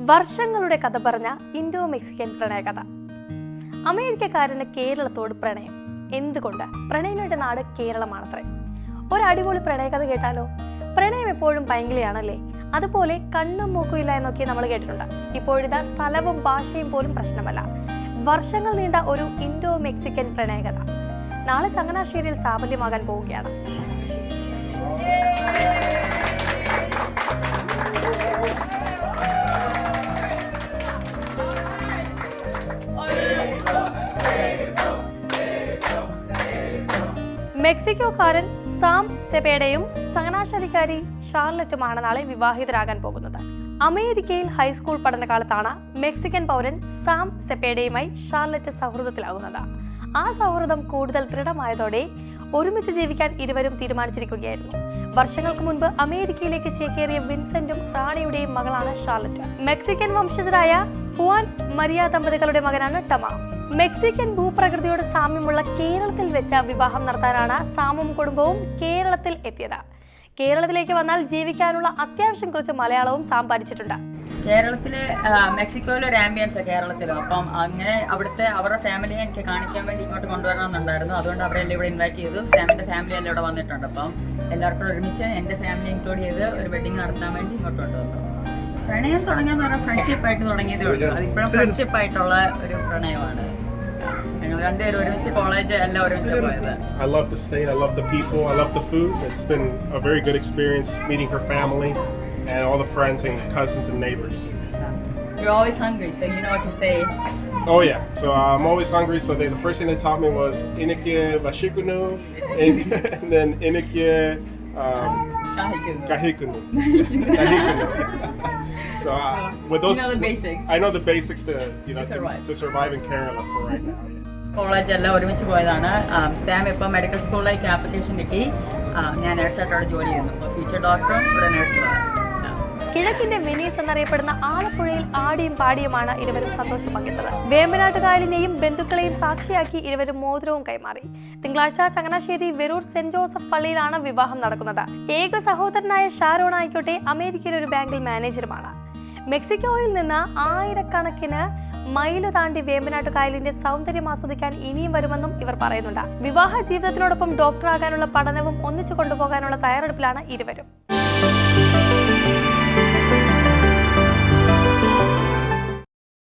വർഷങ്ങളുടെ കഥ പറഞ്ഞ ഇൻഡോ മെക്സിക്കൻ പ്രണയകഥ. അമേരിക്കക്കാരന് കേരളത്തോട് പ്രണയം. എന്തുകൊണ്ട്? പ്രണയനയുടെ നാട് കേരളമാണത്രേ. ഒരടിപൊളി പ്രണയകഥ കേട്ടാലോ? പ്രണയം എപ്പോഴും പൈങ്കിളിയാണല്ലേ അതുപോലെ കണ്ണും മൂക്കും ഇല്ല എന്നൊക്കെ നമ്മൾ കേട്ടിട്ടുണ്ട്. ഇപ്പോഴിതാ സ്ഥലവും ഭാഷയും പോലും പ്രശ്നമല്ല. വർഷങ്ങൾ നീണ്ട ഒരു ഇൻഡോ മെക്സിക്കൻ പ്രണയകഥ. നാളെ ചങ്ങനാശ്ശേരിയിൽ സാഫല്യമാകാൻ പോവുകയാണ്. മെക്സിക്കോക്കാരൻ സാം സെപേഡയും ചങ്ങനാശാലിക്കാരി ഷാർലറ്റുമാണ് നാളെ വിവാഹിതരാകാൻ പോകുന്നത്. അമേരിക്കയിൽ ഹൈസ്കൂൾ പഠനകാലത്താണ് മെക്സിക്കൻ പൗരൻ സാം സെപ്പേഡയുമായി ഷാർലറ്റ് സൗഹൃദത്തിലാകുന്നത്. ആ സൗഹൃദം കൂടുതൽ ദൃഢമായതോടെ ഒരുമിച്ച് ജീവിക്കാൻ ഇരുവരും തീരുമാനിച്ചിരിക്കുകയായിരുന്നു. വർഷങ്ങൾക്ക് മുൻപ് അമേരിക്കയിലേക്ക് ചേക്കേറിയ വിൻസെന്റും റാണിയുടെയും മകളാണ് ഷാർലറ്റ്. മെക്സിക്കൻ വംശജരായ ഹുവാൻ മരിയ ദമ്പതികളുടെ മകനാണ് ടമ. മെക്സിക്കൻ ഭൂപ്രകൃതിയോട് സാമ്യമുള്ള കേരളത്തിൽ വെച്ച വിവാഹം നടത്താനാണ് സാമും കുടുംബവും കേരളത്തിൽ എത്തിയത്. കേരളത്തിലേക്ക് വന്നാൽ ജീവിക്കാനുള്ള അത്യാവശ്യം കുറച്ച് മലയാളവും സാം പഠിച്ചിട്ടുണ്ട് കേരളത്തിലെ മെക്സിക്കോയിലെ ഒരു ആംബിയൻസ് കേരളത്തിലോ. അപ്പം അങ്ങനെ അവിടുത്തെ അവരുടെ ഫാമിലിയെ എനിക്ക് കാണിക്കാൻ വേണ്ടി ഇങ്ങോട്ട് കൊണ്ടുവരണമെന്നുണ്ടായിരുന്നു. അതുകൊണ്ട് അവരെല്ലാം ഇവിടെ ഇൻവൈറ്റ് ചെയ്തു. സാമിന്റെ ഫാമിലി എല്ലാം ഇവിടെ വന്നിട്ടുണ്ട്. അപ്പം എല്ലാവർക്കും ഒരുമിച്ച് എന്റെ ഫാമിലി ഇൻക്ലൂഡ് ചെയ്ത് ഒരു വെഡിങ് നടത്താൻ വേണ്ടി ഇങ്ങോട്ട് കൊണ്ടുവന്നു. പ്രണയം തുടങ്ങിയെന്ന് പറഞ്ഞാൽ ഫ്രണ്ട്ഷിപ്പ് ആയിട്ട് തുടങ്ങിയതേ ഉള്ളൂ അതിപ്പോഴും ഫ്രണ്ട്ഷിപ്പ് ആയിട്ടുള്ള ഒരു പ്രണയമാണ് ഞങ്ങൾ രണ്ടുപേരും ഒരുമിച്ച് കോളേജ് എല്ലാം ഒരുമിച്ച് പോയത് I love the state. I love the people. I love the food. It's been a very good experience meeting her family and all the friends and cousins and neighbors. You're always hungry, so you know what to say. Oh yeah. So uh, I'm always hungry. So they, the first thing they taught me was inike Vashikunu, and, and then inike um, Kahikunu. Kahikunu. Kahikunu. So uh, with those, You know the basics. I know the basics to you know To survive. To, to survive in Kerala for right now. Yeah. College എല്ലാം ഒരുമിച്ച് പോയതാണ് ആം, Sam ഇപ്പോൾ medical സ്കൂളിലേക്ക് application കിട്ടി ആ, ഞാൻ നഴ്സായിട്ട് അവിടെ ജോലി ചെയ്യുന്നു അപ്പോൾ ഫ്യൂച്ചർ ഡോക്ടറും ഇവിടെ നഴ്സുമാണ് കിഴക്കിന്റെ മിനീസ് എന്നറിയപ്പെടുന്ന ആലപ്പുഴയിൽ ആടിയും പാടിയുമാണ് ഇരുവരും സന്തോഷം പങ്കിട്ടത്. വേമ്പനാട്ടുകായലിനെയും ബന്ധുക്കളെയും സാക്ഷിയാക്കി ഇരുവരും മോതിരവും കൈമാറി. തിങ്കളാഴ്ച ചങ്ങനാശ്ശേരി വെരൂർ സെന്റ് ജോസഫ് പള്ളിയിലാണ് വിവാഹം നടക്കുന്നത്. ഏക സഹോദരനായ ഷാരോൺ ആയിക്കോട്ടെ അമേരിക്കയിലെ ഒരു ബാങ്കിൽ മാനേജറുമാണ് മെക്സിക്കോയിൽ നിന്ന് ആയിരക്കണക്കിന് മൈൽ താണ്ടി വേമ്പനാട്ടുകായലിന്റെ സൗന്ദര്യം ആസ്വദിക്കാൻ ഇനിയും വരുമെന്നും ഇവർ പറയുന്നുണ്ട്. വിവാഹ ജീവിതത്തിനോടൊപ്പം ഡോക്ടറാകാനുള്ള പഠനവും ഒന്നിച്ചു കൊണ്ടുപോകാനുള്ള തയ്യാറെടുപ്പിലാണ് ഇരുവരും.